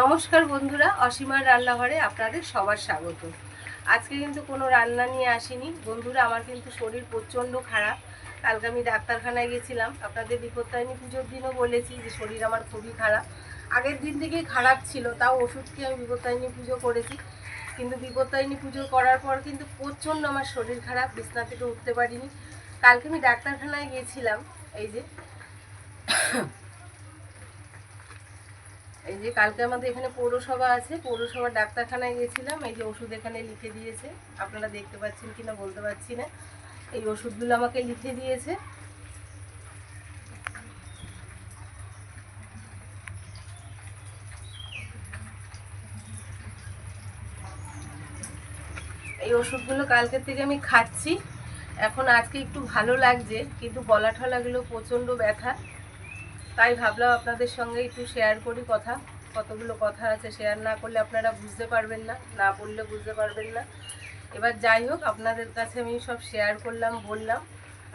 নমস্কার বন্ধুরা, অসীমার রান্নাঘরে আপনাদের সবার স্বাগত। আজকে কিন্তু কোনো রান্না নিয়ে আসিনি। বন্ধুরা, আমার কিন্তু শরীর প্রচণ্ড খারাপ। কালকে আমি ডাক্তারখানায় গেছিলাম। আপনাদের বিপত্তারিণী পুজোর দিনও বলেছি যে শরীর আমার খুবই খারাপ। আগের দিন থেকেই খারাপ ছিল, তাও ওষুধ খেয়ে আমি বিপত্তারিণী পুজো করেছি। কিন্তু বিপত্তারিণী পুজো করার পর কিন্তু প্রচণ্ড আমার শরীর খারাপ, বিছনা থেকে উঠতে পারিনি। কালকে আমি ডাক্তারখানায় গিয়েছিলাম এই যে এই যে কালকে আমাদের এখানে পৌরসভা আছে, পৌরসভার ডাক্তারখানায় গেছিলাম এই যে ওষুধ এখানে লিখে দিয়েছে। আপনারা দেখতে পাচ্ছেন কি না বলতে পারছি না। এই ওষুধগুলো আমাকে লিখে দিয়েছে। এই ওষুধগুলো কালকের থেকে আমি খাচ্ছি। এখন আজকে একটু ভালো লাগছে, কিন্তু গলা ঠলাগুলো প্রচণ্ড ব্যথা। তাই ভাবলাম আপনাদের সঙ্গে একটু শেয়ার করি কথা। কতগুলো কথা আছে শেয়ার না করলে আপনারা বুঝতে পারবেন না না বললে বুঝতে পারবেন না। এবার যাই হোক, আপনাদের কাছে আমি সব শেয়ার করলাম, বললাম।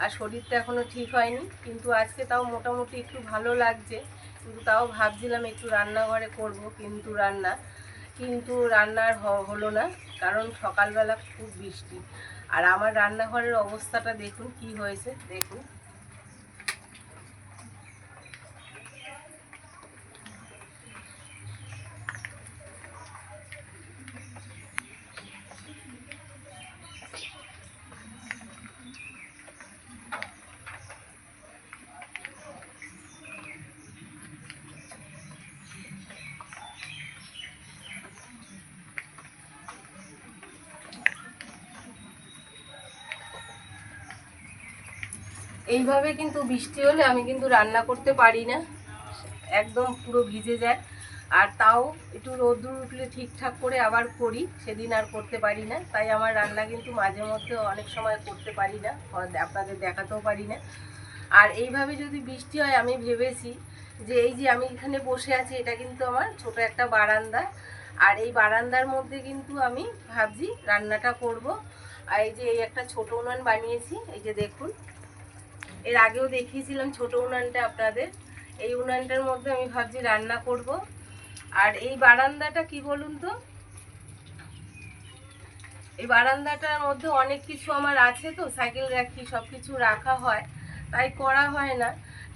আর শরীরটা এখনও ঠিক হয়নি, কিন্তু আজকে তাও মোটামুটি একটু ভালো লাগছে। কিন্তু তাও ভাবছিলাম একটু রান্নাঘরে করব, কিন্তু রান্না, কিন্তু রান্নার হলো না, কারণ সকালবেলা খুব বৃষ্টি। আর আমার রান্নাঘরের অবস্থাটা দেখুন কি হয়েছে, দেখুন। এইভাবে কিন্তু বৃষ্টি হলে আমি কিন্তু রান্না করতে পারি না। একদম পুরো ভিজে যায়। আর তাও একটু রোদ্দুর উঠলে ঠিকঠাক করে আবার করি, সেদিন আর করতে পারি না। তাই আমার রান্না কিন্তু মাঝে মধ্যে অনেক সময় করতে পারি না আপনাদের দেখাতেও পারি না। আর এইভাবে যদি বৃষ্টি হয়, আমি ভেবেছি যে এই যে আমি এখানে বসে আছি, এটা কিন্তু আমার ছোট একটা বারান্দা। আর এই বারান্দার মধ্যে কিন্তু আমি ভাবছি রান্নাটা করব। আর এই যে এই একটা ছোট উনান বানিয়েছি, এই যে দেখুন। এর আগেও দেখিয়েছিলাম ছোট উনানটা আপনাদের। এই উনানটার মধ্যে আমি ভাবছি রান্না করব। আর এই বারান্দাটা কি বলুন তো? এই বারান্দাটার মধ্যে অনেক কিছু আমার আছে তো, সাইকেল রাখি সব কিছু রাখা হয়। তাই করা হয় না।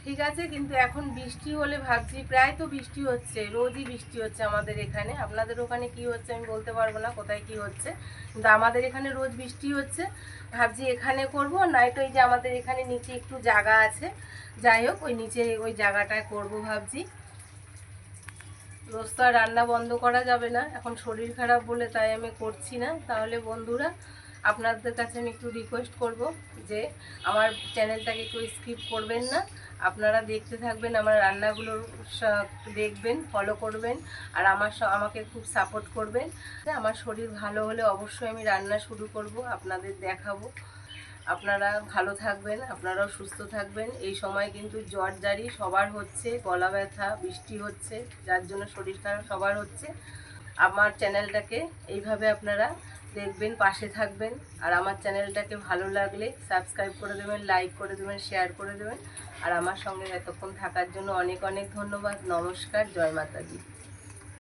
ঠিক আছে, কিন্তু এখন বৃষ্টি হলে ভাবছি, প্রায় তো বৃষ্টি হচ্ছে, রোজই বৃষ্টি হচ্ছে আমাদের এখানে। আপনাদের ওখানে কি হচ্ছে আমি বলতে পারব না, কোথায় কি হচ্ছে। কিন্তু আমাদের এখানে রোজ বৃষ্টি হচ্ছে, ভাবছি এখানে করব, নয়তো এই যে আমাদের এখানে নিচে একটু জায়গা আছে। যাই হোক, ওই নিচে ওই জায়গাটায় করব ভাবছি। রোজ তো আর রান্না বন্ধ করা যাবে না, এখন শরীর খারাপ বলে তাই আমি করছি না। তাহলে বন্ধুরা আপনাদের কাছে আমি একটু রিকোয়েস্ট করব যে আমার চ্যানেলটাকে একটু স্কিপ করবেন না। আপনারা দেখতে থাকবেন, আমার রান্নাগুলো দেখবেন ফলো করবেন, আর আমার আমাকে খুব সাপোর্ট করবেন। আমার শরীর ভালো হলে অবশ্যই আমি রান্না শুরু করব, আপনাদের দেখাবো। আপনারা ভালো থাকবেন, আপনারাও সুস্থ থাকবেন। এই সময় কিন্তু জ্বর জারি সবার হচ্ছে, গলা ব্যথা, বৃষ্টি হচ্ছে, যার জন্য শরীর খারাপ সবার হচ্ছে। আমার চ্যানেলটাকে এইভাবে আপনারা দেখবেন, পাশে থাকবেন। আর আমার চ্যানেলটাকে ভালো লাগলে সাবস্ক্রাইব করে দেবেন, লাইক করে দেবেন, শেয়ার করে দেবেন। আর আমার সঙ্গে এতক্ষণ থাকার জন্য অনেক অনেক ধন্যবাদ। নমস্কার, জয় মাতাজি।